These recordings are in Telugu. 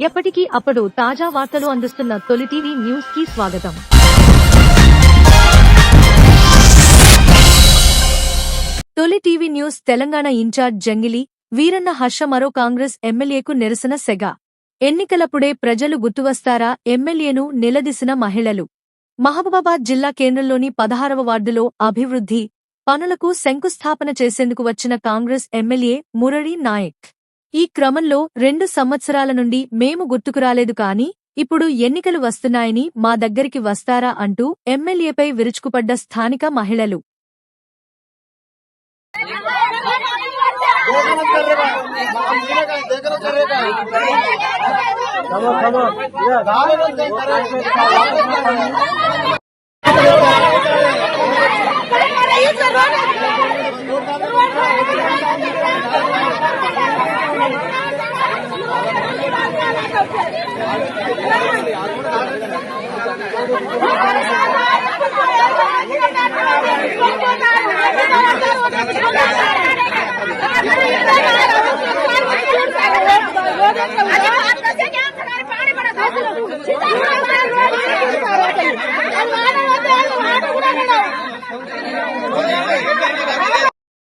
ఎప్పటికీ అప్పుడు తాజా వార్తలు అందిస్తున్న తొలి టీవీ న్యూస్కి స్వాగతం. తొలి TV news Telangana incharge Jangili Veeranna Harsha మరో కాంగ్రెస్ ఎమ్మెల్యేకు నిరసన సెగ. ఎన్నికలప్పుడే ప్రజలు గుర్తువస్తారా ఎమ్మెల్యేను నిలదీసిన మహిళలు. మహబూబాబాద్ జిల్లా కేంద్రంలోని పదహారవ వార్డులో అభివృద్ధి పనులకు శంకుస్థాపన చేసేందుకు వచ్చిన కాంగ్రెస్ ఎమ్మెల్యే మురళీ నాయక్. ఈ క్రమంలో రెండు సంవత్సరాల నుండి మేము గుర్తుకురాలేదు కాని ఇప్పుడు ఎన్నికలు వస్తున్నాయని మా దగ్గరికి వస్తారా అంటూ ఎమ్మెల్యేపై విరుచుకుపడ్డ స్థానిక మహిళలు.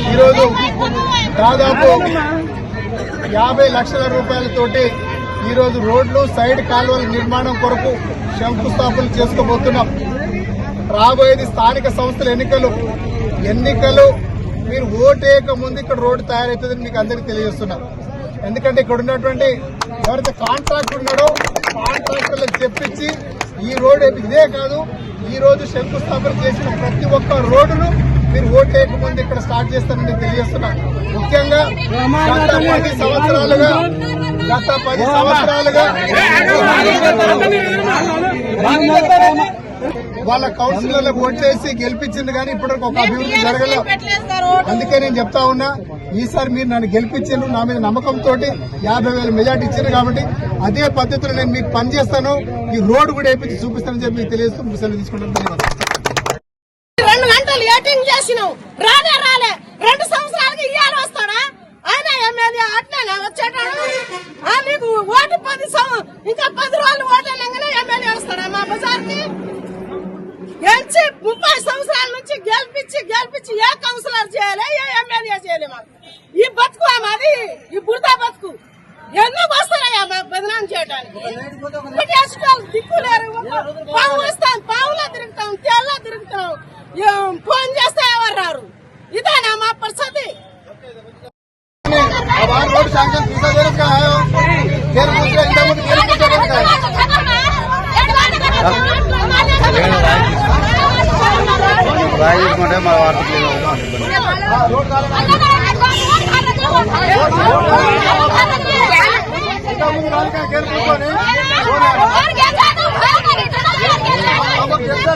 ఈరోజు దాదాపు యాభై లక్షల రూపాయలతోటి ఈరోజు రోడ్లు సైడ్ కాలువల నిర్మాణం కొరకు శంకుస్థాపన చేసుకోబోతున్నాం. రాబోయేది స్థానిక సంస్థల ఎన్నికలు. ఎన్నికలు మీరు ఓటేయక ముందు ఇక్కడ రోడ్డు తయారవుతుందని మీకు అందరికీ తెలియజేస్తున్నాం. ఎందుకంటే ఇక్కడ ఉన్నటువంటి ఎవరైతే కాంట్రాక్ట్ ఉన్నాడో కాంట్రాక్టర్లకు చెప్పించి ఈ రోడ్డు ఇదే కాదు ఈ రోజు శంకుస్థాపన చేసిన ప్రతి ఒక్క రోడ్డును మీరు ఓటేయక ముందు ఇక్కడ స్టార్ట్ చేస్తారని తెలియజేస్తున్నా. ముఖ్యంగా పది సంవత్సరాలుగా గత పది సంవత్సరాలుగా వాళ్ళ కౌన్సిలర్లకు ఓట్లేసి గెలిపించింది కానీ ఇప్పటివరకు ఒక అభివృద్ధి జరగలేదు అందుకే నేను చెప్తా ఉన్నా ఈసారి మీరు నన్ను గెలిపించారు నా మీద నమ్మకంతో యాభై వేల మెజార్టీ ఇచ్చారు కాబట్టి అదే పద్ధతిలో నేను మీకు పని చేస్తాను ఈ రోడ్డు కూడా వేయించి చూపిస్తానని చెప్పి మీకు తెలియజేస్తూ సెలవు తీసుకుంటాను పది ఇంకా పది రోజులు ఓటు ఎమ్మెల్యే వస్తాడా మా బజార్కి? గెలిచి ముప్పై సంవత్సరాల నుంచి గెలిపించి గెలిపించి ఏ కౌన్సిలర్ చేయాలి ఏ ఎమ్మెల్యే చేయాలి మాకు? ఈ బతుకు మాది ఈ బురద బతుకు. ఎందుకు వస్తారయ్యా మాకు బదనాం చేయడానికి? దిక్కు లేరు. పాము వస్తాం పావులో తిరుగుతాం తేళ్ళలో తిరుగుతాం. ఏం ఫోన్ చేస్తే ఎవరు రారు? ఇదేనా మా పరిస్థితి? अब आप रोड